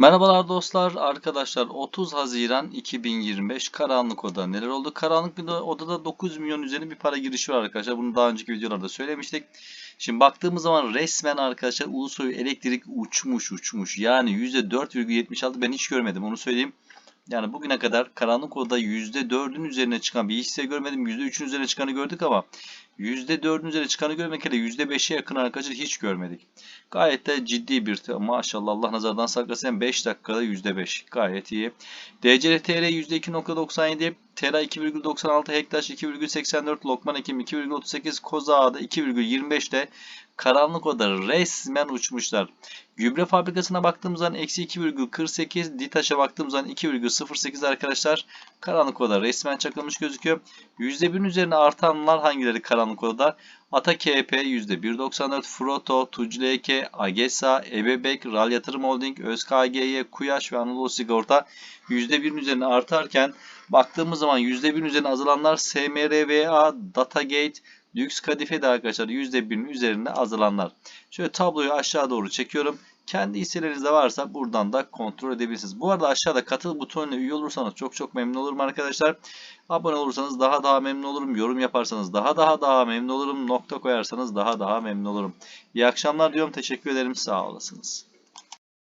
Merhabalar dostlar, arkadaşlar 30 Haziran 2025 karanlık oda neler oldu? Karanlık bir odada 9 milyon üzerinde bir para girişi var arkadaşlar. Bunu daha önceki videolarda söylemiştik. Şimdi baktığımız zaman resmen arkadaşlar Ulusoy elektrik uçmuş uçmuş. Yani %4,76 ben hiç görmedim onu söyleyeyim. Yani bugüne kadar karanlık odada %4'ün üzerine çıkan bir hisse görmedim. %3'ün üzerine çıkanı gördük ama %4'ün üzerine çıkanı görmek hele %5'e yakın arkadaşlar hiç görmedik. Gayet de ciddi bir maşallah Allah nazardan saklasın 5 dakikada %5 gayet iyi. DCRTR %2.97 Tera 2,96 Hektaş 2,84 Lokman Ekim 2,38 Kozağa'da 2,25'te karanlık oda resmen uçmuşlar. Gübre fabrikasına baktığımız zaman eksi 2,48 Ditaş'a baktığımız zaman 2,08 arkadaşlar. Karanlık oda resmen çakılmış gözüküyor. %1'in üzerine artanlar hangileri karanlık odada? Ata KP %1.94, Froto, Tucleke, Agesa, Ebebek, Ral Yatırım Holding, ÖSKGY, Kuyaş ve Anadolu Sigorta %1'in üzerine artarken baktığımız zaman %1'in üzerine azalanlar SMRVA, Datagate, Lüks Kadife arkadaşlar %1'in üzerinde azalanlar. Şöyle tabloyu aşağı doğru çekiyorum. Kendi hisselerinizde varsa buradan da kontrol edebilirsiniz. Bu arada aşağıda katıl butonuna üye olursanız çok çok memnun olurum arkadaşlar. Abone olursanız daha daha memnun olurum. Yorum yaparsanız daha daha daha memnun olurum. Nokta koyarsanız daha daha memnun olurum. İyi akşamlar diyorum. Teşekkür ederim. Sağ olasınız.